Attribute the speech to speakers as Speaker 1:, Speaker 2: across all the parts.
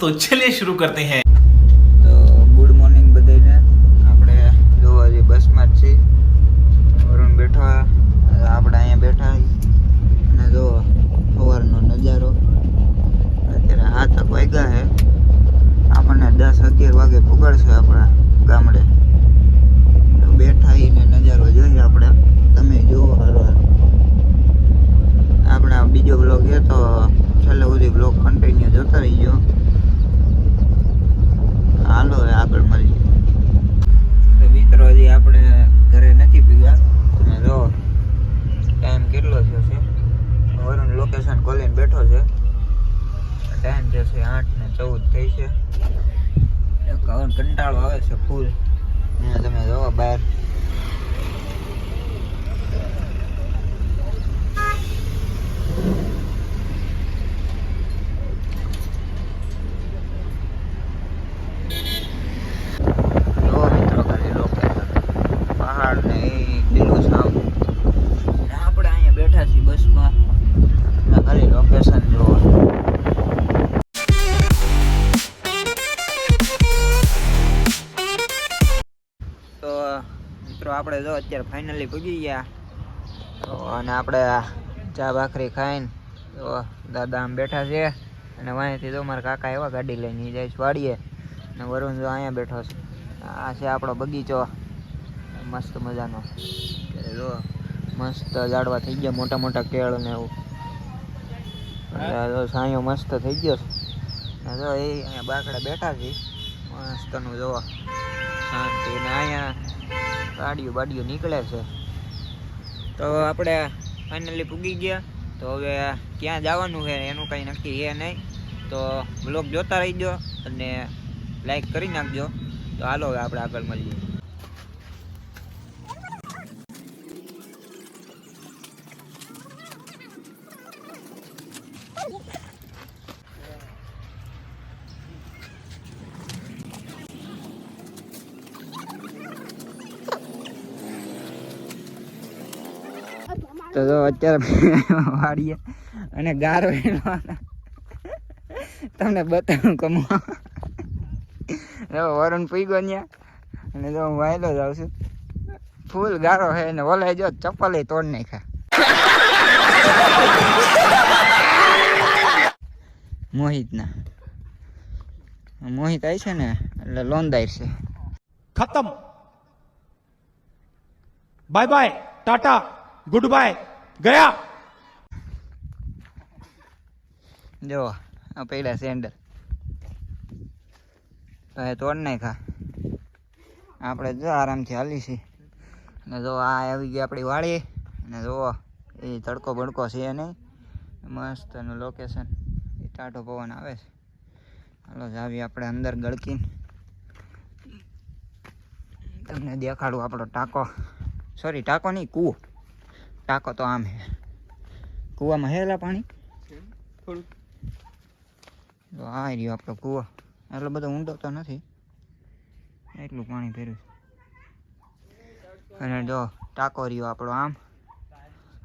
Speaker 1: तो चलिए शुरू करते हैं।
Speaker 2: तो गुड मॉर्निंग बदले अपने जो अजी बस में छे वरुण बैठा आप अँ बैठा जो सवार नजारो अतरे हाथ वैगा है अपन दस अगर वगे पुगड़ से अपने गामडे बैठा ही नजारो जो आप ते जो हर आप बीजो ब्लॉग है तो छोटे ब्लॉग कंटीन्यू जो रही આઠ ને ચૌદ થઈ છે એક હવે કંટાળો આવે છે ફૂલ ને તમે જોવો બહાર જોવો મિત્રો ખાલી લોકેશન પહાડ ને એ લીલું સાવ ને આપણે અહીંયા બેઠા છીએ બસમાં ને ખાલી લોકેશન જોવો આપણે જો અત્યારે ફાઇનલી પૂગી ગયા. અને આપણે ચા ભાખરી ખાઈને તો દાદા આમ બેઠા છે. અને અહીંયાથી તો મારા કાકા એવા ગાડી લઈને જાય વાડીએ. અને વરુણ જો અહીંયા બેઠો છે. આ છે આપણો બગીચો. મસ્ત મજાનો. જો મસ્ત ઝાડવા થઈ ગયા મોટા મોટા કેળ ને એવું. સાંયો મસ્ત થઈ ગયો છે. જો એ અહીંયા બાકડા બેઠા છે. મસ્તનું જોવા શાંતિ. ને અહીંયા ગાડીઓ બાડીઓ નીકળે છે. તો આપણે ફાઇનલી પૂગી ગયા. તો હવે ક્યાં જવાનું છે એનું કંઈ નક્કી છે નહીં. તો બ્લોગ જોતા રહીજો અને લાઈક કરી નાખજો. તો હાલો હવે આપણે આગળ મળીએ. તો અત્યારે વાળીએ અને ગાર તમને બતાવું કમવા વરણ પી ત્યાં અને જો હું વાયલો જાઉં છું. ફૂલ ગારો છે ને ઓલે જો ચપ્પલે તોડ નાખ્યા. મોહિતના. મોહિત આવી છે ને, એટલે લોનદાર છે.
Speaker 3: ખતમ. Bye bye, tata. Good bye ગયા.
Speaker 2: જો, આ પડ્યા સેન્ડર તો એ તોડ નાખા આપણે જો આરામથી હાલી અને જો આ આવી ગઈ આપણી વાળી. અને જુઓ એ તડકો ભડકો છે નહીં. મસ્ત એનું લોકેશન એ ટાટો પવન આવે છે. હાલો જાવી આપણે અંદર ગળકીને. તમને દેખાડું આપણો ટાંકો. સોરી ટાંકો નહીં, કૂવો. ટાંકો તો આમ હે કૂવામાં હેલા પાણી તો આ રહ્યો આપણો કૂવો. એટલો બધો ઊંડો તો નથી. એટલું પાણી ભર્યું. છે. અને જો ટાંકો રહ્યો આપણો આમ.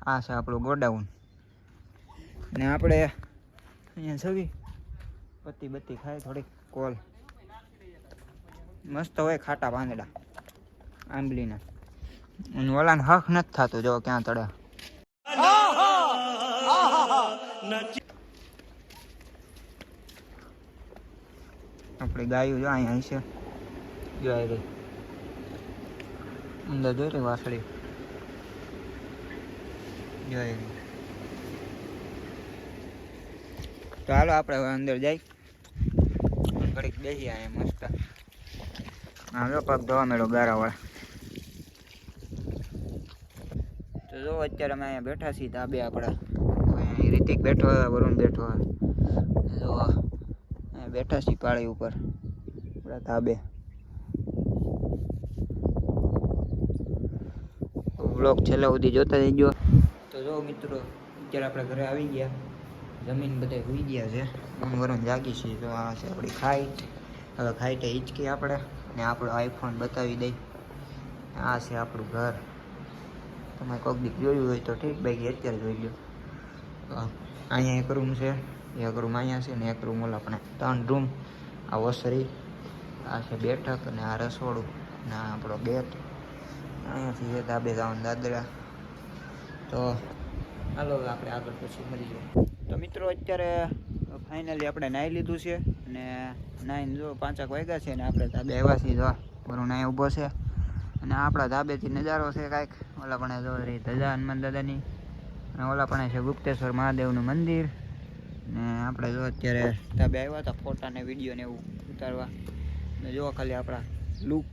Speaker 2: આ છે આપણું ગોડાઉન. ને આપણે અહીંયા છવી બત્તી બત્તી ખાય થોડીક કોલ. મસ્ત હોય ખાટા પાંદડા. આંબલીના. અને ઓલાને હક નથી થતું, જો ક્યાં તળે આપણી ગાયું જો અહીંયા છે જો રહી. અંદર જોઈ રહી વાસળી જોઈ રહી. તો હાલો આપણે હવે અંદર જઈ. ઘડીક બેસી અહીંયા મસ્ત. હા જો પગ ધોવા મેળો ગારાવાળા તો જો અત્યારે અમે અહીંયા બેઠા છીએ ધાબે આપણા. રિતિક બેઠો વરુણ બેઠો જો બેઠા છીએ પાળી ઉપર, આપણા ધાબે. બ્લોક છેલ્લા સુધી જોતા જઈજો તો જો મિત્રો, અત્યારે આપણે ઘરે આવી ગયા. જમીન બધે હોઈ ગયા છે. હું વરણ જાગી છીએ તો આ છે આપણી ખાઈટ હવે ખાઈટે હિંચકી આપણે. ને આપણો આઈફોન બતાવી દઈ. આ છે આપણું ઘર. તમે કોઈક દી જોયું હોય તો ઠીક બાકી અત્યારે જોઈ લો અહીંયા એક રૂમ છે, એક રૂમ અહીંયા છે ને એક રૂમ ઓલા આપણે ત્રણ રૂમ આ ઓસરી, આ છે બેઠક અને આ રસોડું અને આ આપણો ગેટ. અહીંયાથી છે ધાબે જવાનું દાદરા. તો હાલો આપણે આગળ પછી મળી જાય તો મિત્રો, અત્યારે ફાઇનલી આપણે નાહી લીધું છે અને નાહીને જો પાંચાક વાગ્યા છે ને આપણે ધાબે આવ્યા છીએ, જો વરુણ નાહી ઊભો છે. અને આપણા ધાબેથી નજારો છે કાંઈક. ઓલા પણ જો ધજા હનુમાન દાદાની. અને ઓલા પણ છે ગુપ્તેશ્વર મહાદેવનું મંદિર. ને આપણે જો અત્યારે ધાબે આવ્યા હતા ફોટા ને વીડિયો ને એવું ઉતારવા. ને જો ખાલી આપણા લુક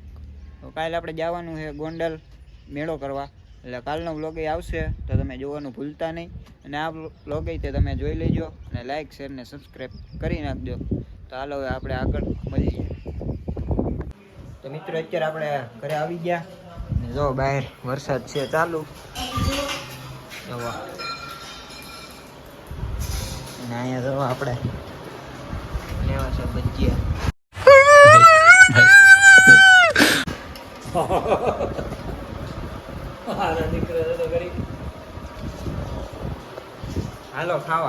Speaker 2: તો કાલે આપણે જવાનું છે ગોંડલ મેળો કરવા. એટલે કાલનો વ્લોગ આવશે, તો તમે જોવાનું ભૂલતા નહીં. અને આ વ્લોગ તે તમે જોઈ લેજો. અને લાઇક શેર ને સબસ્ક્રાઈબ કરી નાખજો. તો હાલો હવે આપણે આગળ મળીએ. તો મિત્રો અત્યારે આપણે ઘરે આવી ગયા. જો બહાર વરસાદ છે ચાલુ. અહીંયા જો આપણે લેવા છે ભજીયા. હાલો ખાવા.